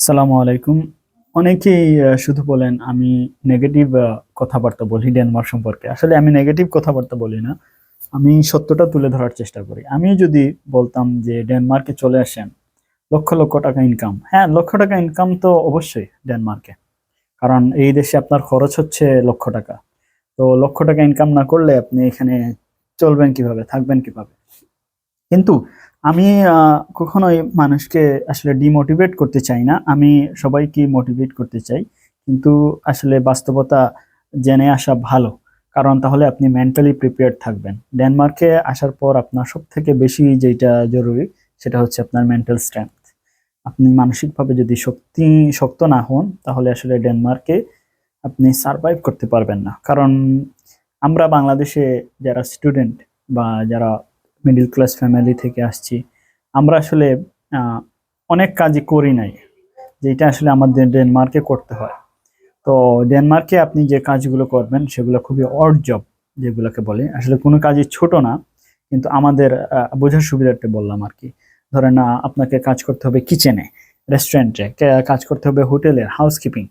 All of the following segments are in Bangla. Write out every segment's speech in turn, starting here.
সালামু আলাইকুম। অনেকেই শুধু বলেন আমি নেগেটিভ কথাবার্তা বলি ডেনমার্ক সম্পর্কে। আসলে আমি নেগেটিভ কথাবার্তা বলি না। আমি সত্যটা তুলে ধরার চেষ্টা করি। আমি যদি বলতাম যে ডেনমার্কে চলে আসেন, লক্ষ লক্ষ টাকা ইনকাম হ্যাঁ লক্ষ টাকা ইনকাম তো অবশ্যই ডেনমার্কে কারণ এই দেশে আপনার খরচ হচ্ছে লক্ষ টাকা। তো লক্ষ টাকা ইনকাম না করলে আপনি এখানে চলবেন কীভাবে, থাকবেন কীভাবে? কিন্তু আমি কখনোই মানুষকে আসলে ডিমোটিভেট করতে চাই না। আমি সবাইকে মোটিভেট করতে চাই। কিন্তু আসলে বাস্তবতা জেনে আসা ভালো। কারণ তাহলে আপনি মেন্টালি প্রিপেয়ার্ড থাকবেন। ডেনমার্কে আসার পর আপনার সব থেকে বেশি যেটা জরুরি, সেটা হচ্ছে আপনার মেন্টাল স্ট্রেংথ আপনি মানসিকভাবে যদি শক্তি, শক্ত না হন, তাহলে আসলে ডেনমার্কে আপনি সারভাইভ করতে পারবেন না। কারণ আমরা বাংলাদেশে যারা স্টুডেন্ট বা যারা মিডল ক্লাস ফ্যামিলি থেকে আসছি। আমরা আসলে অনেক কাজই করি নাই যেটা আসলে আমাদের ডেনমার্কে করতে হয়। তো ডেনমার্কে আপনি যে কাজগুলো করবেন, সেগুলো খুবই অড জব যেগুলোকে বলে। আসলে কোনো কাজই ছোট না, কিন্তু আমাদের বোঝার সুবিধার্থে বললাম আর কি। ধরেন আপনাকে কাজ করতে হবে কিচেনে রেস্টুরেন্টে কাজ করতে হবে হোটেলের হাউসকিপিং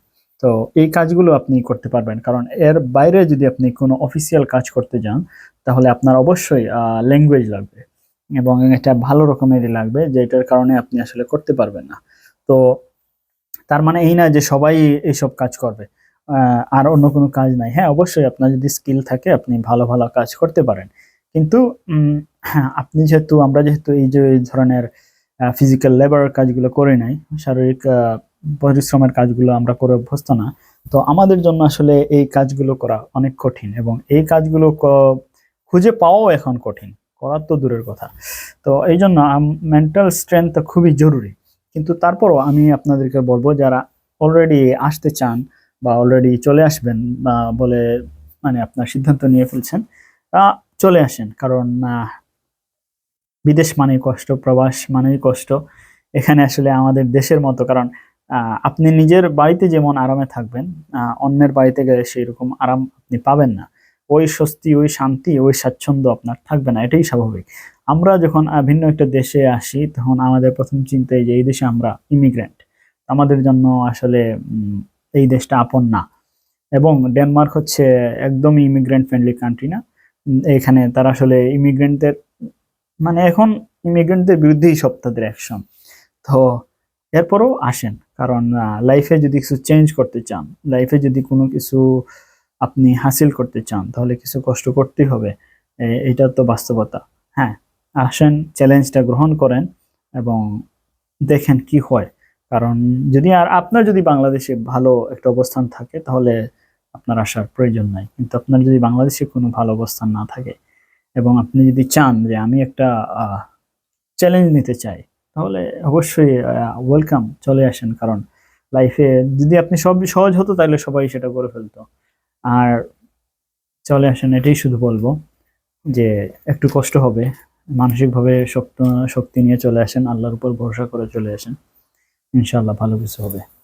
তো এই কাজগুলো আপনি করতে পারবেন। কারণ এর বাইরে যদি আপনি কোনো অফিসিয়াল কাজ করতে যান, তাহলে আপনার অবশ্যই ল্যাঙ্গুয়েজ লাগবে এবং এটা ভালো রকমেরই লাগবে, যেটার কারণে আপনি আসলে করতে পারবেন না। তো তার মানে এই না যে সবাই এইসব কাজ করবে। আর অন্য কোনো কাজ নাই। হ্যাঁ অবশ্যই আপনার যদি স্কিল থাকে, আপনি ভালো ভালো কাজ করতে পারেন। কিন্তু হ্যাঁ আপনি যেহেতু, আমরা যেহেতু এই যে ধরনের ফিজিক্যাল লেবার কাজগুলো করে নাই, শারীরিক পরিশ্রমের কাজগুলো আমরা করে অভ্যস্ত না। তো আমাদের জন্য আসলে এই কাজগুলো করা অনেক কঠিন এবং এই কাজগুলো খুঁজে পাওয়াও এখন কঠিন। করার তো দূরের কথা। তো এই জন্য মেন্টাল স্ট্রেংথ খুবই জরুরি। কিন্তু তারপরও আমি আপনাদেরকে বলব, যারা অলরেডি আসতে চান বা অলরেডি চলে আসবেন বা বলে মানে আপনার সিদ্ধান্ত নিয়ে ফেলছেন তা চলে আসেন। কারণ বিদেশ মানেই কষ্ট, প্রবাস মানেই কষ্ট। এখানে আসলে আমাদের দেশের মতো। কারণ আপনি নিজের বাড়িতে যেমন আরামে থাকবেন অন্যের বাড়িতে গেলে সেই রকম আরাম আপনি পাবেন না। ওই স্বস্তি, ওই শান্তি, ওই স্বাচ্ছন্দ্য আপনার থাকবে না, এটাই স্বাভাবিক। আমরা যখন ভিন্ন একটা দেশে আসি, তখন আমাদের প্রথম চিন্তা যে এই দেশে আমরা ইমিগ্রেন্ট আমাদের জন্য আসলে এই দেশটা আপন না। এবং ডেনমার্ক হচ্ছে একদমই ইমিগ্রেন্ট ফ্রেন্ডলি কান্ট্রি না। এখানে তারা আসলে ইমিগ্রেন্টদের মানে এখন ইমিগ্রেন্টদের বিরুদ্ধেই সব তাদের অ্যাকশন তো এরপরও আসেন। কারণ লাইফে যদি কিছু চেঞ্জ করতে চান লাইফে যদি কোনো কিছু আপনি হাসিল করতে চান, তাহলে কিছু কষ্ট করতেই হবে। এটা তো বাস্তবতা। হ্যাঁ আসেন চ্যালেঞ্জটা গ্রহণ করেন এবং দেখেন কি হয়। কারণ, যদি আর আপনার যদি বাংলাদেশে ভালো একটা অবস্থান থাকে, তাহলে আপনার আসার প্রয়োজন নাই। কিন্তু আপনার যদি বাংলাদেশে কোনো ভালো অবস্থান না থাকে এবং আপনি যদি চান যে আমি একটা চ্যালেঞ্জ নিতে চাই তাহলে অবশ্যই ওয়েলকাম চলে আসেন। কারণ লাইফে যদি আপনি সব সহজ হতো, তাহলে সবাই সেটা করে ফেলতো। আর চলে আসেন, এটাই শুধু বলব যে একটু কষ্ট হবে। মানসিকভাবে শক্ত, শক্তি নিয়ে চলে আসেন, আল্লাহর উপর ভরসা করে চলে আসেন। ইনশাল্লাহ ভালো কিছু হবে।